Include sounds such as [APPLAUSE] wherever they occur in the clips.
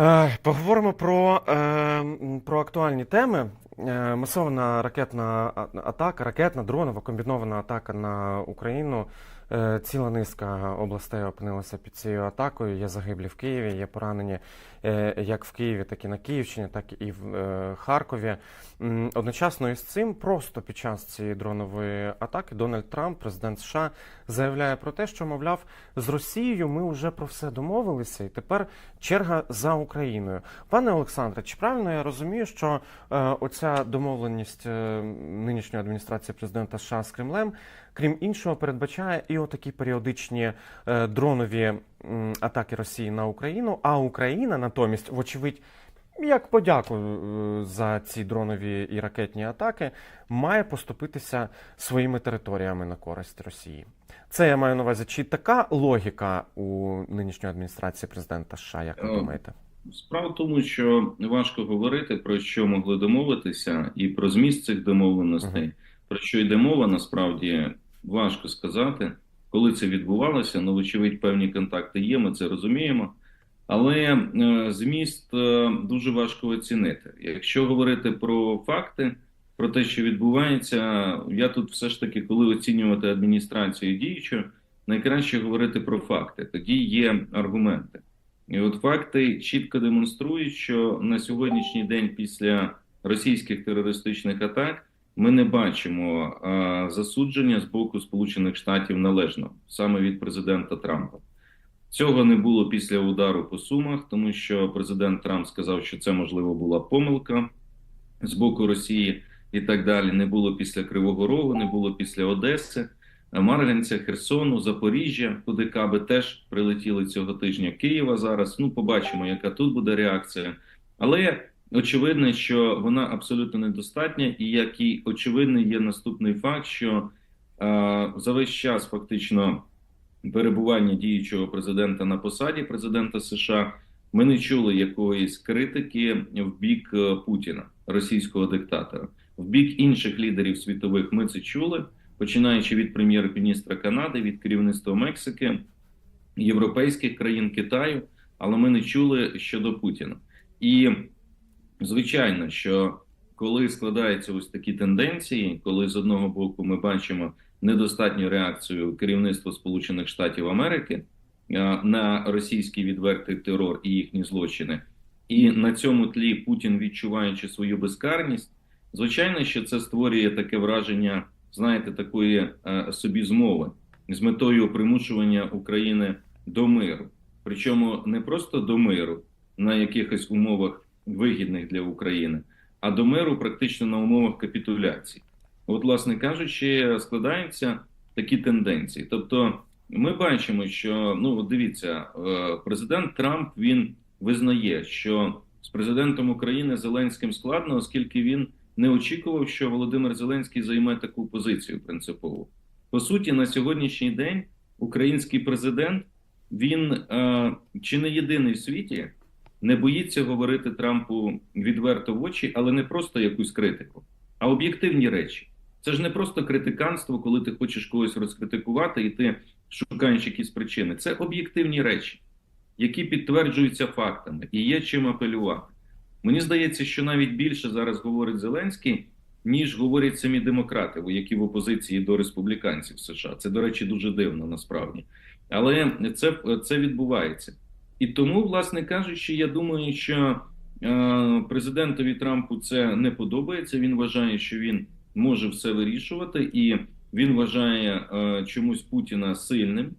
Е, Поговоримо про, е, про актуальні теми. Е, Масована ракетна атака, ракетна, дронова, комбінована атака на Україну. Ціла низка областей опинилася під цією атакою. Є загиблі в Києві, є поранені як в Києві, так і на Київщині, так і в е, Харкові. Одночасно із цим, просто під час цієї дронової атаки, Дональд Трамп, президент США, заявляє про те, що, мовляв, з Росією ми вже про все домовилися, і тепер черга за Україною. Пане Олександре, чи правильно я розумію, що е, оця домовленість е, нинішньої адміністрації президента США з Кремлем, крім іншого, передбачає і отакі періодичні е, дронові атаки Росії на Україну, а Україна натомість, вочевидь, як подяку е, за ці дронові і ракетні атаки, має поступитися своїми територіями на користь Росії. Це я маю на увазі. Чи така логіка у нинішньої адміністрації президента США, як ви Е, думаєте? Справа в тому, що важко говорити про що могли домовитися, і про зміст цих домовленостей. Мгм. Про що йде мова, насправді важко сказати, коли це відбувалося. Ну, вочевидь, певні контакти є, ми це розуміємо. Але е, зміст е, дуже важко оцінити. Якщо говорити про факти, про те, що відбувається, я тут все ж таки, коли оцінювати адміністрацію діючу, найкраще говорити про факти. Тоді є аргументи. І от факти чітко демонструють, що на сьогоднішній день після російських терористичних атак ми не бачимо а, засудження з боку Сполучених Штатів належно саме від президента Трампа. Цього не було після удару по Сумах, тому що президент Трамп сказав, що це можливо була помилка з боку Росії і так далі. Не було після Кривого Рогу, не було після Одеси, Марганця, Херсону, Запоріжжя, куди каби теж прилетіли цього тижня. Києва зараз. Ну, побачимо, яка тут буде реакція. Але очевидно, що вона абсолютно недостатня, і як і очевидний є наступний факт, що е, за весь час фактично перебування діючого президента на посаді президента США ми не чули якоїсь критики в бік е, Путіна, російського диктатора. В бік інших лідерів світових ми це чули, починаючи від прем'єр-міністра Канади, від керівництва Мексики, європейських країн Китаю, але ми не чули щодо Путіна. І звичайно, що коли складаються ось такі тенденції, коли з одного боку ми бачимо недостатню реакцію керівництва Сполучених Штатів Америки на російський відвертий терор і їхні злочини, і на цьому тлі Путін відчуваючи свою безкарність, звичайно, що це створює таке враження, знаєте, такої е, собі змови з метою примушування України до миру. Причому не просто до миру на якихось умовах вигідних для України, а до миру практично на умовах капітуляції. От, власне кажучи, складаються такі тенденції. Тобто, ми бачимо, що ну дивіться, е, президент Трамп він визнає, що з президентом України Зеленським складно, оскільки він не очікував, що Володимир Зеленський займе таку позицію принципову. По суті, на сьогоднішній день український президент він е, чи не єдиний в світі не боїться говорити Трампу відверто в очі, але не просто якусь критику, а об'єктивні речі. Це ж не просто критиканство, коли ти хочеш когось розкритикувати і ти шукаєш якісь причини. Це об'єктивні речі, які підтверджуються фактами і є чим апелювати. Мені здається, що навіть більше зараз говорить Зеленський, ніж говорять самі демократи, які в опозиції до республіканців США. Це, до речі, дуже дивно насправді. Але це, це відбувається. І тому, власне кажучи, я думаю, що е, президентові Трампу це не подобається. Він вважає, що він може все вирішувати, і він вважає е, чомусь Путіна сильним.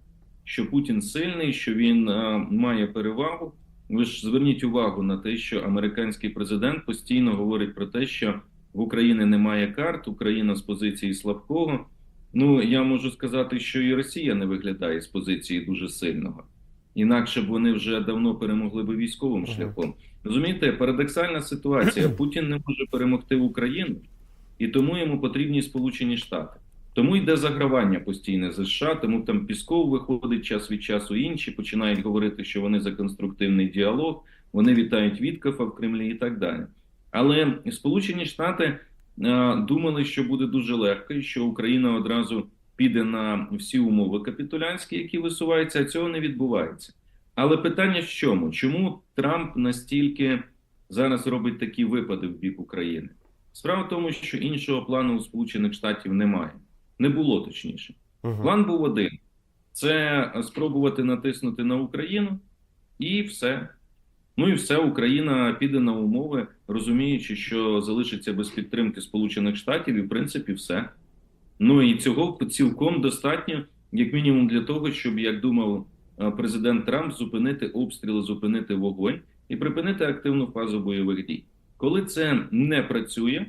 Що Путін сильний, що він е, має перевагу. Ви ж зверніть увагу на те, що американський президент постійно говорить про те, що в Україні немає карт, Україна з позиції слабкого. Ну я можу сказати, що і Росія не виглядає з позиції дуже сильного. Інакше б вони вже давно перемогли би військовим шляхом. Розумієте, парадоксальна ситуація. [CLEARS THROAT] Путін не може перемогти Україну, і тому йому потрібні Сполучені Штати. Тому йде загравання постійне з США, тому там Пісков виходить час від часу. Інші починають говорити, що вони за конструктивний діалог, вони вітають Віткафа в Кремлі і так далі. Але Сполучені Штати е, думали, що буде дуже легко, і що Україна одразу піде на всі умови капітулянські, які висуваються, а цього не відбувається. Але питання в чому? Чому Трамп настільки зараз робить такі випади в бік України? Справа в тому, що іншого плану у Сполучених Штатів немає. Не було точніше. Мгм. План був один: це спробувати натиснути на Україну, і все. Ну і все, Україна піде на умови, розуміючи, що залишиться без підтримки Сполучених Штатів, і в принципі все. Ну і цього цілком достатньо, як мінімум, для того, щоб, як думав е, президент Трамп, зупинити обстріли, зупинити вогонь і припинити активну фазу бойових дій. Коли це не працює,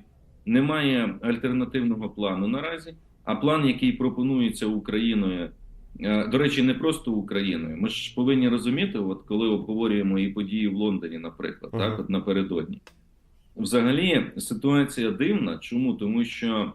немає альтернативного плану наразі. А план, який пропонується Україною, е, до речі, не просто Україною. Ми ж повинні розуміти, от коли обговорюємо і події в Лондоні, наприклад, Ага. так от напередодні. Взагалі ситуація дивна. Чому? Тому що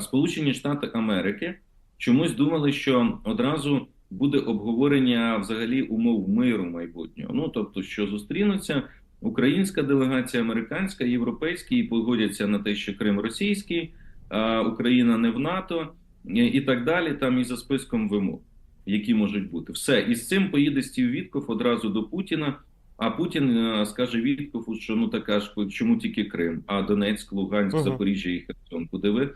Сполучені Штати Америки чомусь думали, що одразу буде обговорення взагалі умов миру майбутнього. Ну тобто, що зустрінуться українська делегація, американська, європейська і погодяться на те, що Крим російський, а Україна не в НАТО і і так далі. Там і за списком вимог, які можуть бути, все і з цим поїде Стів Вітков одразу до Путіна. А Путін е, скаже Віткову, що ну така ж чому тільки Крим, а Донецьк, Луганськ, Мгм. Запоріжжя і Херсон, куди ви е,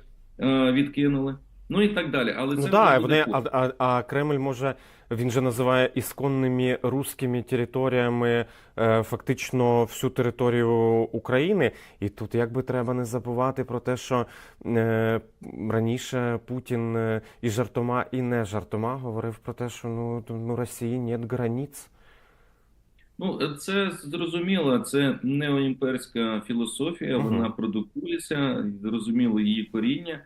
відкинули? Ну і так далі. Але Ну да, вже і буде вони, а, а, а Кремль може, він же називає ісконними руськими територіями е, фактично всю територію України. І тут якби треба не забувати про те, що е, раніше Путін е, і жартома, і не жартома говорив про те, що ну, ну Росії нет границь. Ну, це зрозуміло, це неоімперська філософія, вона продукується, зрозуміло її коріння.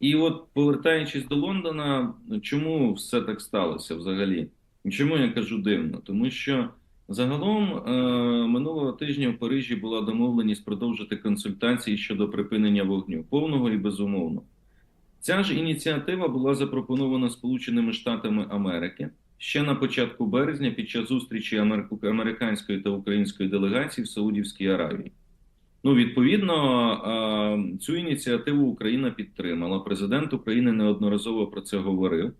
І от повертаючись до Лондона, чому все так сталося взагалі? Чому я кажу дивно? Тому що загалом е, минулого тижня в Парижі була домовленість продовжити консультації щодо припинення вогню, повного і безумовно. Ця ж ініціатива була запропонована Сполученими Штатами Америки ще на початку березня під час зустрічі американської та української делегації в Саудівській Аравії. Ну, відповідно, цю ініціативу Україна підтримала. Президент України неодноразово про це говорив.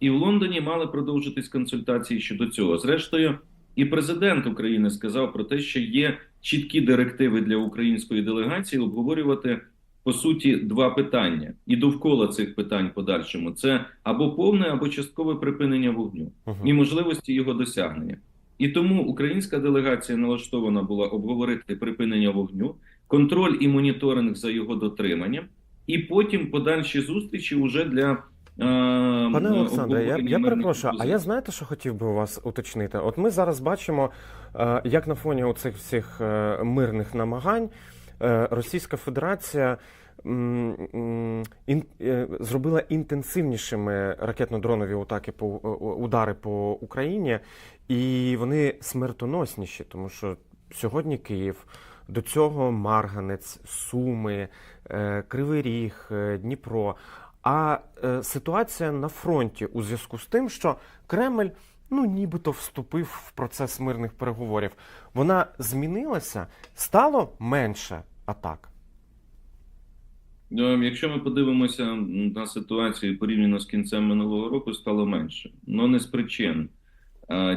І в Лондоні мали продовжитись консультації щодо цього. Зрештою, і президент України сказав про те, що є чіткі директиви для української делегації обговорювати по суті два питання, і довкола цих питань подальшому це або повне, або часткове припинення вогню Мгм. і можливості його досягнення. І тому українська делегація налаштована була обговорити припинення вогню, контроль і моніторинг за його дотриманням, і потім подальші зустрічі вже для е, Пане е, Олександре, я, я перепрошую, а я знаєте, що хотів би у вас уточнити? От ми зараз бачимо, е, як на фоні оцих всіх мирних намагань Російська Федерація е, зробила інтенсивнішими ракетно-дронові атаки по е, удари по Україні, і вони смертоносніші, тому що сьогодні Київ. До цього Марганець, Суми, е, Кривий Ріг, е, Дніпро. А е, ситуація на фронті у зв'язку з тим, що Кремль ну нібито вступив в процес мирних переговорів, вона змінилася, стало менше атак. Е, Якщо ми подивимося на ситуацію порівняно з кінцем минулого року, стало менше. Но не з причин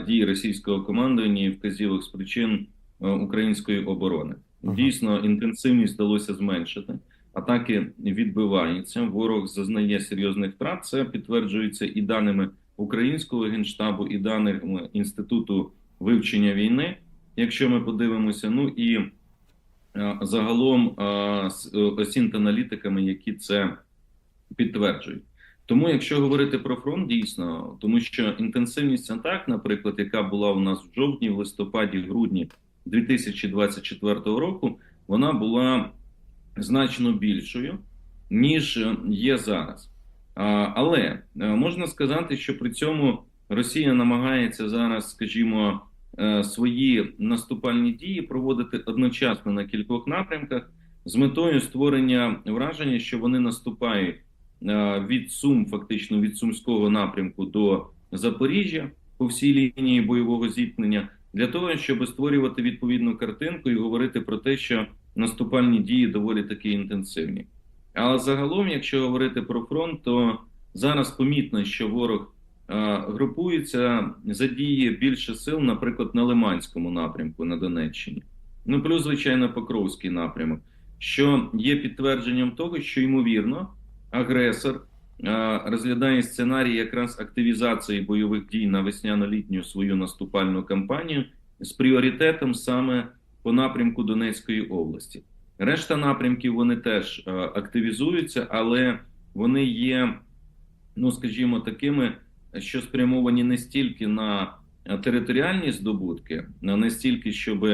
дій російського командування і вказівок з причин української оборони. Ага. Дійсно, інтенсивність вдалося зменшити. Атаки відбиваються. Ворог зазнає серйозних втрат. Це підтверджується і даними українського генштабу, і даними інституту вивчення війни. Якщо ми подивимося, ну і загалом е, е, осінт-аналітиками, які це підтверджують. Тому, якщо говорити про фронт, дійсно, тому що інтенсивність атак, наприклад, яка була у нас в жовтні, в листопаді, грудні 2024 року, вона була значно більшою, ніж е, є зараз. Але е, можна сказати, що при цьому Росія намагається зараз, скажімо, е, свої наступальні дії проводити одночасно на кількох напрямках з метою створення враження, що вони наступають е, від Сум, фактично від Сумського напрямку до Запоріжжя по всій лінії бойового зіткнення, для того, щоб створювати відповідну картинку і говорити про те, що наступальні дії доволі таки інтенсивні. Але загалом, якщо говорити про фронт, то зараз помітно, що ворог групується, задіє більше сил, наприклад, на Лиманському напрямку на Донеччині. Ну, плюс, звичайно, Покровський напрямок, що є підтвердженням того, що ймовірно агресор розглядає сценарій якраз активізації бойових дій на весняно-літню свою наступальну кампанію з пріоритетом саме по напрямку Донецької області. Решта напрямків вони теж активізуються, але вони є, ну скажімо, такими, що спрямовані не стільки на е, територіальні здобутки, а не стільки, щоб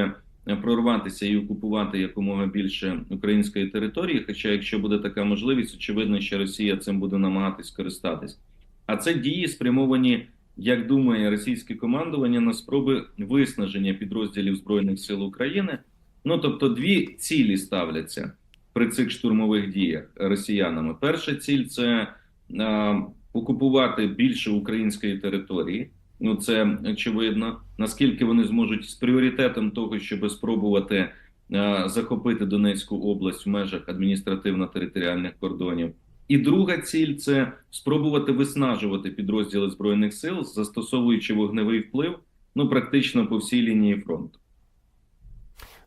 прорватися і окупувати якомога більше української території. Хоча, якщо буде така можливість, очевидно, що Росія цим буде намагатись користатись. А це дії спрямовані, як думає російське командування, на спроби виснаження підрозділів збройних сил України. Ну тобто, дві цілі ставляться при цих штурмових діях росіянами. Перша ціль це е, окупувати більше української території. Ну це очевидно. Наскільки вони зможуть з пріоритетом того, щоб спробувати е, захопити Донецьку область в межах адміністративно-територіальних кордонів. І друга ціль це спробувати виснажувати підрозділи збройних сил, застосовуючи вогневий вплив, ну практично по всій лінії фронту.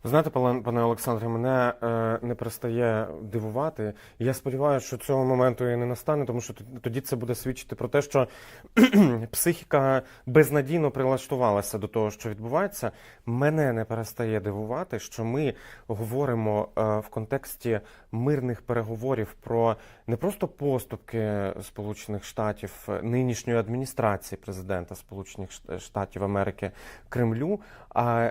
Знаєте, пане Олександре, мене е, не перестає дивувати. Я сподіваюся, що цього моменту і не настане, тому що тоді це буде свідчити про те, що [CLEARS THROAT] психіка безнадійно прилаштувалася до того, що відбувається. Мене не перестає дивувати, що ми говоримо е, в контексті мирних переговорів про не просто поступки Сполучених Штатів нинішньої адміністрації президента Сполучених Штатів Америки Кремлю. а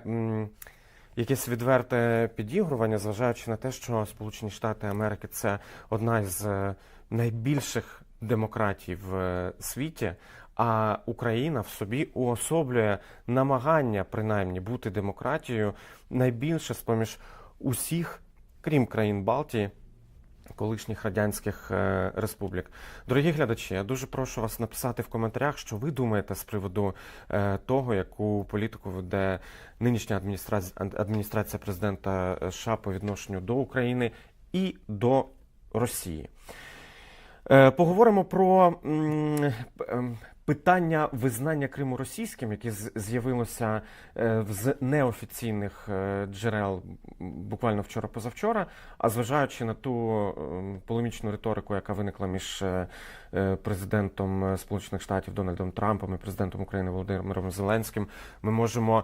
якесь відверте підігрування, зважаючи на те, що Сполучені Штати Америки це одна із е, найбільших демократій в е, світі. А Україна в собі уособлює намагання, принаймні, бути демократією найбільше з поміж усіх, крім країн Балтії колишніх радянських е, республік. Дорогі глядачі, я дуже прошу вас написати в коментарях, що ви думаєте з приводу е, того, яку політику веде нинішня адміністрація, президента США по відношенню до України і до Росії. Е, поговоримо про ем, питання визнання Криму російським, яке з'явилося е, з неофіційних е, джерел буквально вчора-позавчора. А зважаючи на ту ем, полемічну риторику, яка виникла між президентом Сполучених Штатів Дональдом Трампом і президентом України Володимиром Зеленським, ми можемо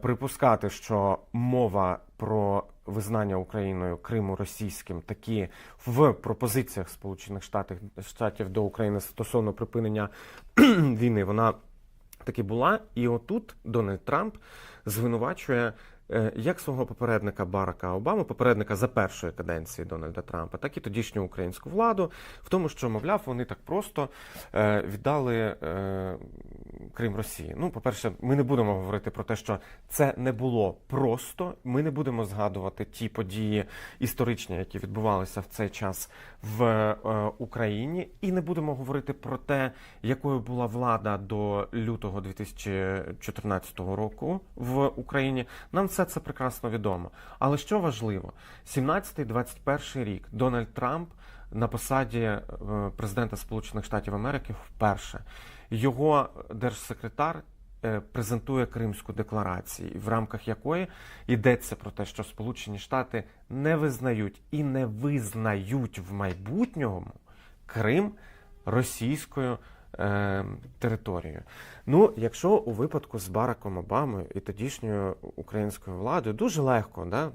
припускати, що мова про визнання Україною Криму російським такі в пропозиціях Сполучених Штатів Штатів до України стосовно припинення [CLEARS THROAT] війни, вона таки була. І отут Дональд Трамп звинувачує Е, як свого попередника Барака Обами, попередника за першої каденції Дональда Трампа, так і тодішню українську владу, в тому, що, мовляв, вони так просто е, віддали е, Крим Росії. Ну, по-перше, ми не будемо говорити про те, що це не було просто. Ми не будемо згадувати ті події історичні, які відбувалися в цей час в Україні, і не будемо говорити про те, якою була влада до лютого 2014 року в Україні. Нам все це прекрасно відомо. Але що важливо, 17-21 рік Дональд Трамп на посаді е, президента Сполучених Штатів Америки вперше його держсекретар. Е, презентує Кримську декларацію, в рамках якої йдеться про те, що Сполучені Штати не визнають і не визнають в майбутньому Крим російською е, територію. Ну, якщо у випадку з Бараком Обамою і тодішньою українською владою дуже легко да,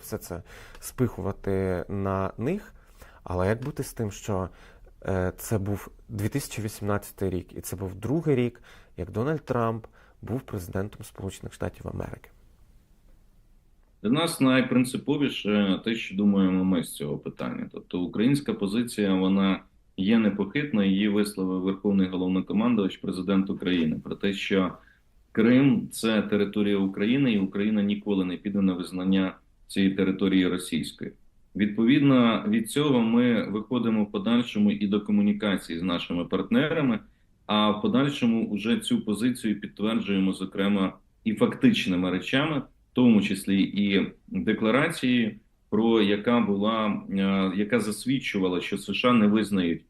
все це спихувати на них, але як бути з тим, що це був 2018 рік, і це був другий рік, як Дональд Трамп був президентом Сполучених Штатів Америки? Для нас найпринциповіше те, що думаємо ми з цього питання. Тобто українська позиція, вона є непохитна. Її висловив Верховний головнокомандувач, президент України, про те, що Крим це територія України, і Україна ніколи не піде на визнання цієї території російської. Відповідно від цього ми виходимо в подальшому і до комунікації з нашими партнерами. А в подальшому вже цю позицію підтверджуємо, зокрема, і фактичними речами, в тому числі і декларацією, про яка була е, яка засвідчувала, що США не визнають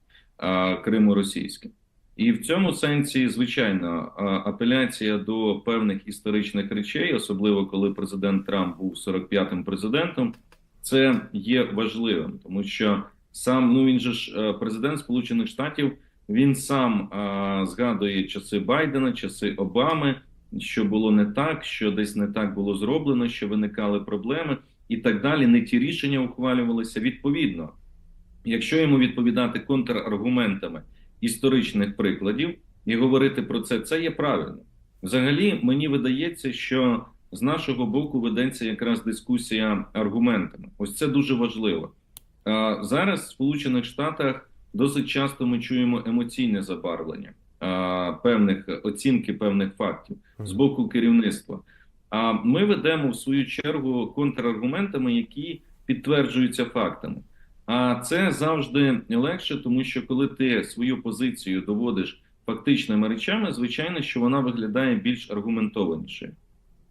Криму російським. І в цьому сенсі, звичайно, апеляція до певних історичних речей, особливо коли президент Трамп був 45-м президентом, це є важливим, тому що сам ну він же ж е, президент Сполучених Штатів. Він сам а, згадує часи Байдена, часи Обами, що було не так, що десь не так було зроблено, що виникали проблеми і так далі. Не ті рішення ухвалювалися відповідно. Якщо йому відповідати контраргументами історичних прикладів і говорити про це, це є правильно. Взагалі, мені видається, що з нашого боку ведеться якраз дискусія аргументами. Ось це дуже важливо. Зараз в Сполучених Штатах досить часто ми чуємо емоційне забарвлення певних оцінки певних фактів з боку керівництва. А ми ведемо в свою чергу контраргументами, які підтверджуються фактами. А це завжди легше, тому що коли ти свою позицію доводиш фактичними речами, звичайно, що вона виглядає більш аргументованішою.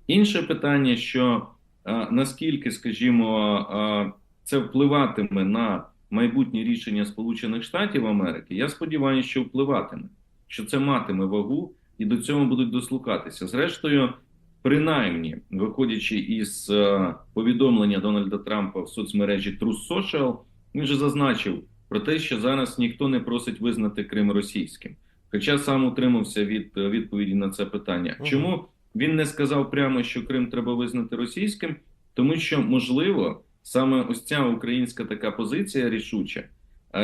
Інше питання, що а, наскільки, скажімо, а, це впливатиме на майбутні рішення Сполучених Штатів Америки, я сподіваюся, що впливатиме, що це матиме вагу і до цього будуть дослухатися. Зрештою, принаймні, виходячи із е, повідомлення Дональда Трампа в соцмережі Truth Social, він же зазначив про те, що зараз ніхто не просить визнати Крим російським. Хоча сам утримався від е, відповіді на це питання. Чому він не сказав прямо, що Крим треба визнати російським? Тому що можливо саме ось ця українська така позиція рішуча,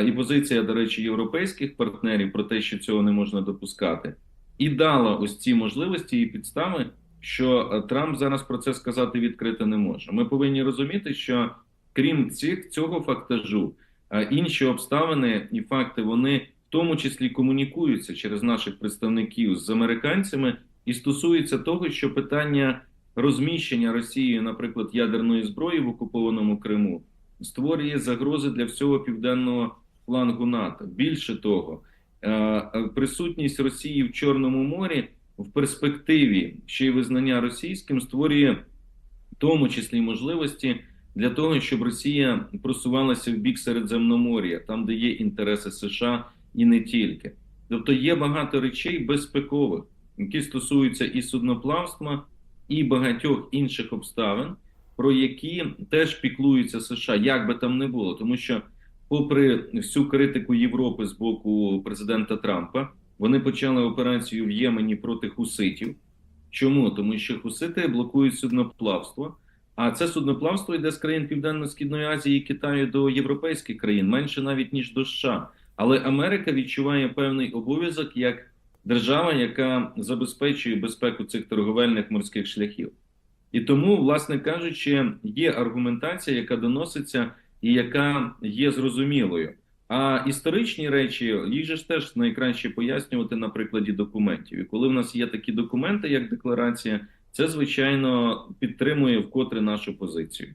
і позиція, до речі, європейських партнерів про те, що цього не можна допускати, і дала ось ці можливості і підстави, що е, Трамп зараз про це сказати відкрито не може. Ми повинні розуміти, що крім цих цього фактажу, а, інші обставини і факти вони в тому числі комунікуються через наших представників з американцями і стосуються того, що питання розміщення Росією, наприклад, ядерної зброї в окупованому Криму створює загрози для всього південного флангу НАТО. Більше того, е, присутність Росії в Чорному морі в перспективі ще й визнання російським створює в тому числі можливості для того, щоб Росія просувалася в бік Середземномор'я, там, де є інтереси США і не тільки. Тобто є багато речей безпекових, які стосуються і судноплавства, і багатьох інших обставин, про які теж піклуються США, як би там не було, тому що, попри всю критику Європи з боку президента Трампа, вони почали операцію в Ємені проти хуситів. Чому? Тому що хусити блокують судноплавство. А це судноплавство йде з країн Південно-Східної Азії і Китаю до європейських країн, менше навіть ніж до США. Але Америка відчуває певний обов'язок як держава, яка забезпечує безпеку цих торговельних морських шляхів. І тому, власне кажучи, є аргументація, яка доноситься і яка є зрозумілою. А історичні речі їх же ж теж найкраще пояснювати на прикладі документів. І коли в нас є такі документи, як декларація, це звичайно підтримує вкотре нашу позицію.